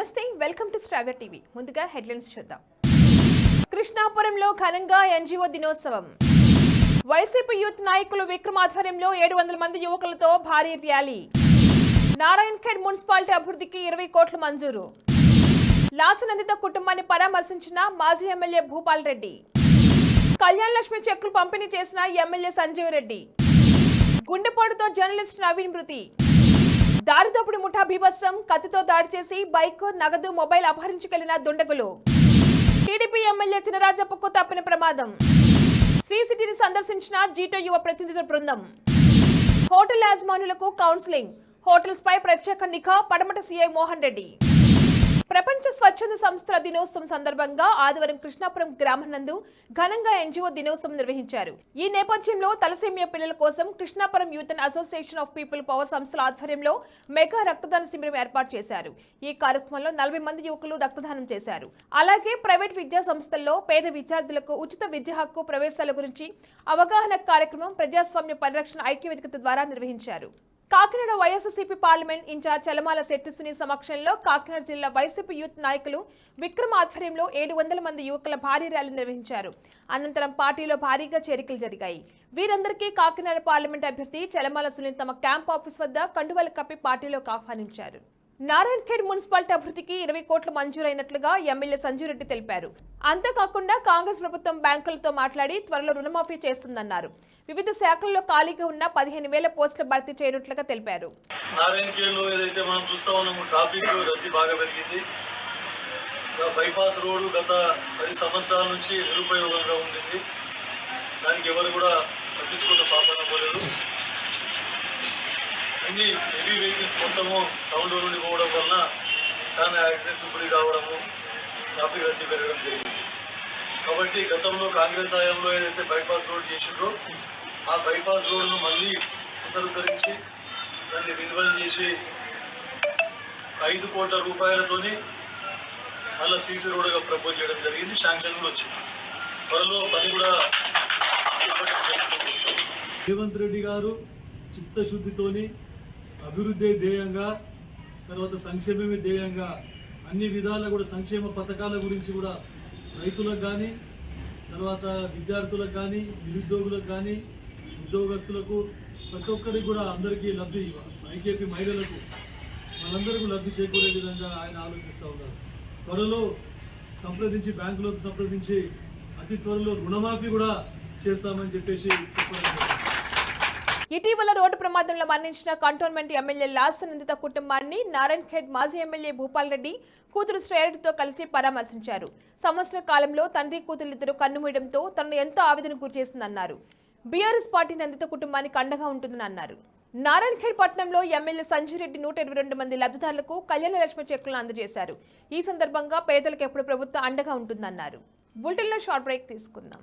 నమస్తే welcome to స్ట్రాగర్ TV. ముందుగా హెడ్లైన్స్ చూద్దాం. కృష్ణాపురంలో ఘనంగా ఎన్జిఓ దినోత్సవం. వైసీపీ యూత్ నాయకులు విక్రమ్ ఆధ్వర్యంలో ఏడు వందల మంది యువకులతో భారీ ర్యాలీ. నారాయణ్ ఖేడ్ మున్సిపాలిటీ అభివృద్ధికి ఇరవై కోట్ల మంజూరు. లాసనందిత కుటుంబాన్ని పరామర్శించిన మాజీ ఎమ్మెల్యే భూపాల్ రెడ్డి. కళ్యాణ్ లక్ష్మి చెక్కులు పంపిణీ చేసిన ఎమ్మెల్యే సంజీవ్ రెడ్డి. గుండెపోటుతో జర్నలిస్ట్ నవీన్ మృతి. దారిదోపుడి ముఠా బీభత్సం కత్తితో దాడి చేసి బైక్ నగదు మొబైల్ అపహరించుకెళ్ళిన దుండగులు. టీడీపీ ఎమ్మెల్యే చినరాజప్పకు తప్పిన ప్రమాదం. శ్రీ సిటీని సందర్శించిన జీటో యువ ప్రతినిధుల బృందం. హోటల్ యాజమానులకు కౌన్సిలింగ్ హోటల్స్ పై ప్రత్యేక నిఘా పడమట సీఐ మోహన్ రెడ్డి. ప్రపంచ స్వచ్ఛంద సంస్థల దినోత్సవం సందర్భంగా ఆదివారం కృష్ణాపురం గ్రామం నందు ఘనంగా ఎన్జిఓ దినోత్సవం నిర్వహించారు. ఈ నేపథ్యంలో తలసేమియా పిల్లల కోసం Krishnapuram youth and association of people power సంస్థల ఆధ్వర్యంలో మెగా రక్తదాన శిబిరం ఏర్పాటు చేశారు. ఈ కార్యక్రమంలో నలభై మంది యువకులు రక్తదానం చేశారు. అలాగే ప్రైవేట్ విద్యా సంస్థల్లో పేద విద్యార్థులకు ఉచిత విద్య హక్కు ప్రవేశాల గురించి అవగాహన కార్యక్రమం ప్రజాస్వామ్య పరిరక్షణ ఐక్యవేదిక ద్వారా నిర్వహించారు. Kakinada YSRCP parliament in-charge Chalamalasetti సమక్షంలో కాకినాడ జిల్లా వైసీపీ యూత్ నాయకులు విక్రమ్ ఆధ్వర్యంలో ఏడు వందల మంది యువకుల భారీ ర్యాలీ నిర్వహించారు. అనంతరం పార్టీలో భారీగా చేరికలు జరిగాయి. వీరందరికీ కాకినాడ పార్లమెంట్ అభ్యర్థి చలమాల సునీల్ తమ క్యాంప్ ఆఫీస్ వద్ద కండువలు కప్పి పార్టీలోకి ఆహ్వానించారు. నారాయణ్ ఖేడ్ మున్సిపాలిటీ అభివృద్ధికి ఇరవై కోట్లు మంజూరైనట్లుగా ఎమ్మెల్యే సంజీవ్ రెడ్డి తెలిపారు. అంతేకాకుండా కాంగ్రెస్ ప్రభుత్వం బ్యాంకులతో మాట్లాడి త్వరలో రుణమాఫీ చేస్తుందన్నారు. వివిధ శాఖల్లో ఖాళీగా ఉన్న పదిహేను వేల పోస్టులు భర్తీ చేయనుట్లుగా తెలిపారు. ఏదైతే మనం చూస్తా ట్రాఫిక్ రద్దీ బాగా పెరిగింది. బైపాస్ రోడ్డు గత పది సంవత్సరాల నుంచి నిరుపయోగంగా ఉండింది. అన్ని హెవీ వెహికల్స్ మొత్తము టౌన్లో నుండి పోవడం వలన చాలా యాక్సిడెంట్స్ గురి కావడము ట్రాఫిక్ రద్దీ పెరగడం జరిగింది. కాబట్టి గతంలో కాంగ్రెస్ హయాంలో ఏదైతే బైపాస్ రోడ్ చేసిండ్రో ఆ బైపాస్ రోడ్ను మళ్ళీ పునరుద్ధరించి దాన్ని రెన్యువల్ చేసి ఐదు కోట్ల రూపాయలతోని మళ్ళీ సీసీ రోడ్గా ప్రపోజ్ చేయడం జరిగింది శాంక్షన్ కూడా వచ్చింది. త్వరలో పని కూడా రేవంత్ రెడ్డి గారు చిత్తశుద్ధితోని అభివృద్ధి ధ్యేయంగా తర్వాత సంక్షేమమే ధ్యేయంగా అన్ని విధాల కూడా సంక్షేమ పథకాల గురించి కూడా రైతులకు కానీ తర్వాత విద్యార్థులకు కానీ నిరుద్యోగులకు కానీ ఉద్యోగస్తులకు ప్రతి ఒక్కరికి కూడా అందరికీ లబ్ధి ఐకేపీ మహిళలకు వాళ్ళందరికీ లబ్ధి చేకూరే విధంగా ఆయన ఆలోచిస్తూ ఉన్నారు. త్వరలో సంప్రదించి బ్యాంకులతో సంప్రదించి అతి త్వరలో రుణమాఫీ కూడా చేస్తామని చెప్పేసి చెప్పడం ఇటీవల రోడ్డు ప్రమాదంలో మరణించిన కంటోన్మెంట్ ఎమ్మెల్యే లాస్ నిందిత కుటుంబాన్ని నారాయణ్ ఖేడ్ మాజీ ఎమ్మెల్యే భూపాల్ రెడ్డి కూతురు శ్రేయడితో కలిసి పరామర్శించారు. సంవత్సర కాలంలో తండ్రి కూతురిద్దరు కన్నుమూయడంతో తనను ఎంతో ఆవేదన గురిచేసిందన్నారు బీఆర్ఎస్ పార్టీ నిందిత కుటుంబానికి అండగా ఉంటుందని అన్నారు. నారాయణఖేడ్ పట్టణంలో ఎమ్మెల్యే సంజయ్ రెడ్డి నూట ఇరవై రెండు మంది లబ్ధిదారులకు కళ్యాణ లక్ష్మి చెక్కులను అందజేశారు. ఈ సందర్భంగా పేదలకు ఎప్పుడు ప్రభుత్వం అండగా ఉంటుందన్నారు. బులెటిన్లో షార్ట్ బ్రేక్ తీసుకుందాం.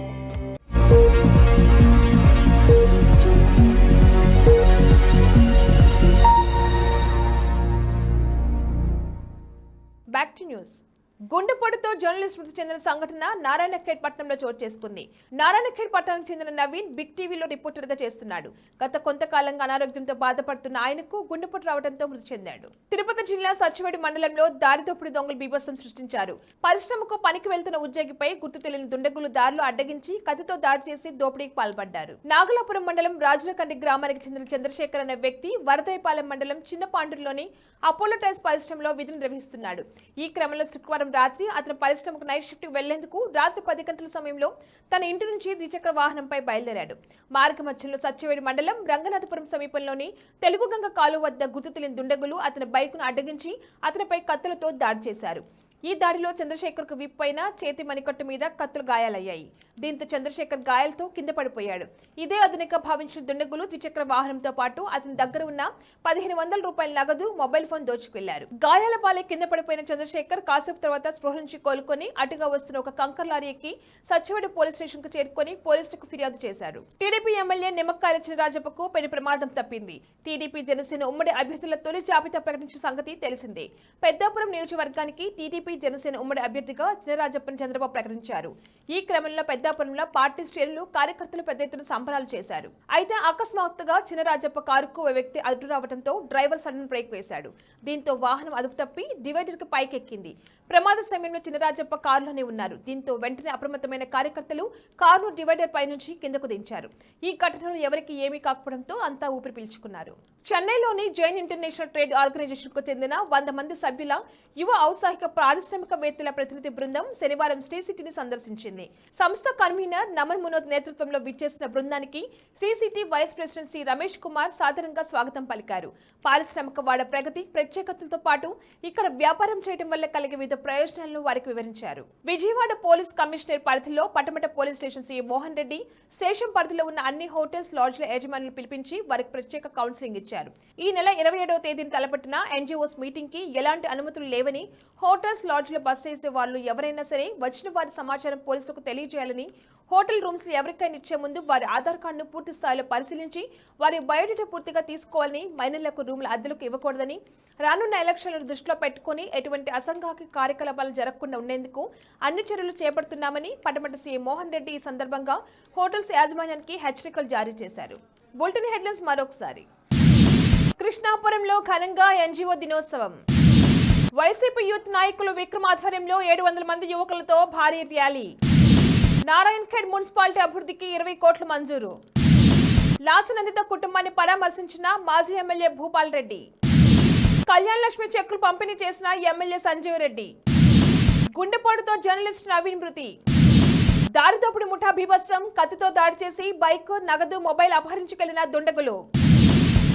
న్యూస్. గుండెపోటుతో జర్నలిస్ట్ మృతి చెందిన సంఘటన నారాయణఖేడ్ పట్టణంలో చోటు చేసుకుంది. నారాయణఖేడ్ పట్టణానికి చెందిన నవీన్ బిగ్ టీవీలో రిపోర్టర్గా చేస్తున్నాడు. గత కొంతకాలంగా అనారోగ్యంతో బాధపడుతున్న ఆయనకు గుండెపోటు రావడంతో మృతి చెందాడు. తిరుపతి జిల్లా సచివేడి మండలంలో దారిదోపిడి దొంగలు బీభత్సం సృష్టించారు. పరిశ్రమకు పనికి వెళ్తున్న ఉద్యోగిపై గుర్తు తెలియని దుండగులు దారిలో అడ్డగించి కత్తితో దాడి చేసి దోపిడీకి పాల్పడ్డారు. నాగలాపురం మండలం రాజులకండి గ్రామానికి చెందిన చంద్రశేఖర్ అనే వ్యక్తి వరదైపాలెం మండలం చిన్నపాండ్రులోని అపోలో టైర్స్ పరిశ్రమలో విధులు నిర్వహిస్తున్నాడు. ఈ క్రమంలో శుక్రవారం రాత్రి అతను పరిశ్రమకు నైట్ షిఫ్ట్ వెళ్ళేందుకు రాత్రి పది గంటల సమయంలో తన ఇంటి నుంచి ద్విచక్ర వాహనంపై బయలుదేరాడు. మార్గ మధ్యలో సత్యవేడి మండలం రంగనాథపురం సమీపంలోని తెలుగుగంగ కాలువ వద్ద గుర్తు తెలియని దుండగులు అతని బైకును అడ్డగించి అతనిపై కత్తులతో దాడి చేశారు. ఈ దాడిలో చంద్రశేఖర్కు విప్పైన చేతి మణికట్టు మీద కత్తులు గాయాలయ్యాయి. దీంతో చంద్రశేఖర్ గాయాలతో కింద పడిపోయాడు. ఇదే అదునిక భావించిన దుండగులు ద్విచక్ర వాహనంతో పాటు అతని దగ్గర ఉన్న పదిహేను వందల రూపాయల నగదు మొబైల్ ఫోన్ దోచుకెళ్ళారు. గాయాల బాలే కింద పడిపోయిన చంద్రశేఖర్ కాసేపు తర్వాత స్పృహ నుంచి కోలుకొని అటుగా వస్తున్న ఒక కంకర్ లారీ ఎక్కి సచ్చివేడు పోలీస్ స్టేషన్కు చేరుకొని పోలీసులకు ఫిర్యాదు చేశారు. టీడీపీ ఎమ్మెల్యే నిమ్మకాయల చినరాజప్పకు పెను ప్రమాదం తప్పింది. టీడీపీ జనసేన ఉమ్మడి అభ్యర్థుల తొలి జాబితా ప్రకటించిన సంగతి తెలిసిందే. పెద్దాపురం నియోజకవర్గానికి టీడీపీ జనసేన ఉమ్మడి అభ్యర్థిగా చినరాజప్పని చంద్రబాబు ప్రకటించారు. ఈ క్రమంలో పెద్ద పెద్దాపురంలో పార్టీ శ్రేణులు కార్యకర్తలు పెద్ద ఎత్తున సంబరాలు చేశారు. అయితే అకస్మాత్తుగా చినరాజప్ప కారుకు ఓ వ్యక్తి అడ్డు రావడంతో డ్రైవర్ సడన్ బ్రేక్ వేశాడు. దీంతో వాహనం అదుపు తప్పి డివైడర్కి పైకెక్కింది. ప్రమాద సమయంలో చినరాజప్ప కారులోనే ఉన్నారు. దీంతో వెంటనే అప్రమత్తమైన కార్యకర్తలు కారును డివైడర్ పై నుంచి కిందకు దించారు. ఈ ఘటనలో ఎవరికి ఏమీ కాకపోవడంతో అంతా ఊపిరి పీల్చుకున్నారు. చెన్నైలోని జైన్ ఇంటర్నేషనల్ ట్రేడ్ ఆర్గనైజేషన్కు చెందిన వంద మంది సభ్యుల యువ ఔత్సాహిక పారిశ్రామికవేత్తల ప్రతినిధి బృందం శనివారం శ్రీ సిటీని సందర్శించింది. సంస్థ కన్వీనర్ నమన్ మునోద్ నేతృత్వంలో విచ్చేసిన బృందానికి Sri city vice president Sri Ramesh Kumar సాధారణంగా స్వాగతం పలికారు. పారిశ్రామిక వాడ ప్రగతి ప్రత్యేకతలతో పాటు ఇక్కడ వ్యాపారం చేయడం వల్ల కలిగే వివిధ ప్రయోజనాలను వారికి వివరించారు. విజయవాడ పోలీస్ కమిషనర్ పరిధిలో Patamata police station CM Mohan Reddy station పరిధిలో ఉన్న అన్ని హోటల్స్ లాడ్జ్ల యజమానులు పిలిపించి వారికి ప్రత్యేక కౌన్సిలింగ్ ఇచ్చారు. ఈ నెల ఇరవై ఏడవ తేదీన తలపెట్టిన ఎన్జిఓస్ మీటింగ్కి ఎలాంటి అనుమతులు లేవని హోటల్స్ లాడ్జ్ల బస్ చేసే వాళ్ళు ఎవరైనా సరే వచ్చిన వారి సమాచారం పోలీసులకు తెలియజేయాలని హోటల్ రూమ్స్ ఎవరికైనా ఇచ్చే ముందు వారి ఆధార్ కార్డును పూర్తి స్థాయిలో పరిశీలించి వారి బయోడేటా పూర్తిగా తీసుకోవాలని మైనర్లకు రూముల అద్దెలకు ఇవ్వకూడదని రానున్న ఎలక్షన్లను దృష్టిలో పెట్టుకుని ఎటువంటి అసంఘాకి కార్యకలాపాలు జరగకుండా ఉండేందుకు అన్ని చర్యలు చేపడుతున్నామని పటమట సీఎం మోహన్ రెడ్డి ఈ సందర్భంగా హోటల్స్ యాజమాన్యానికి హెచ్చరికలు జారీ చేశారు. బులెటిన్ హెడ్లైన్స్ మరొకసారి. కృష్ణాపురంలో ఘనంగా ఎన్జిఓ దినోత్సవం. వైసీపీ యూత్ నాయకులు విక్రమ్ ఆధ్వర్యంలో ఏడు వందల మంది యువకులతో భారీ ర్యాలీ. నారాయణ్ ఖేడ్ మున్సిపాలిటీ అభివృద్ధికి ఇరవై కోట్ల మంజూరు. లాసనందిత కుటుంబాన్ని పరామర్శించిన మాజీ ఎమ్మెల్యే భూపాల్ రెడ్డి కళ్యాణ్ లక్ష్మి చెక్కులు పంపిణీ చేసిన ఎమ్మెల్యే సంజీవ్ రెడ్డి గుండెపోటుతో జర్నలిస్ట్ నవీన్ మృతి. దారిదోపుడి ముఠా బీభత్సం కత్తితో దాడి చేసి బైక్ నగదు మొబైల్ అపహరించుకెళ్ళిన దుండగులు.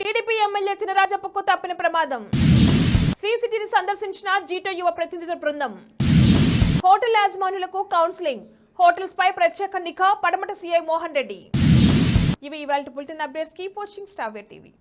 టీడీపీ ఎమ్మెల్యే చినరాజప్పకు తప్పిన ప్రమాదం. శ్రీ సిటీని సందర్శించిన జీటో యువ ప్రతినిధుల బృందం. హోటల్ యాజమానులకు కౌన్సిలింగ్. హోటల్స్ పై ప్రత్యేక నిఖా పడమట సిఐ మోహన్ రెడ్డి. ఇవి ఇవాళ బులెటిన్ అప్డేట్స్ కీప్ వాచింగ్ స్టావ్య టీవీ.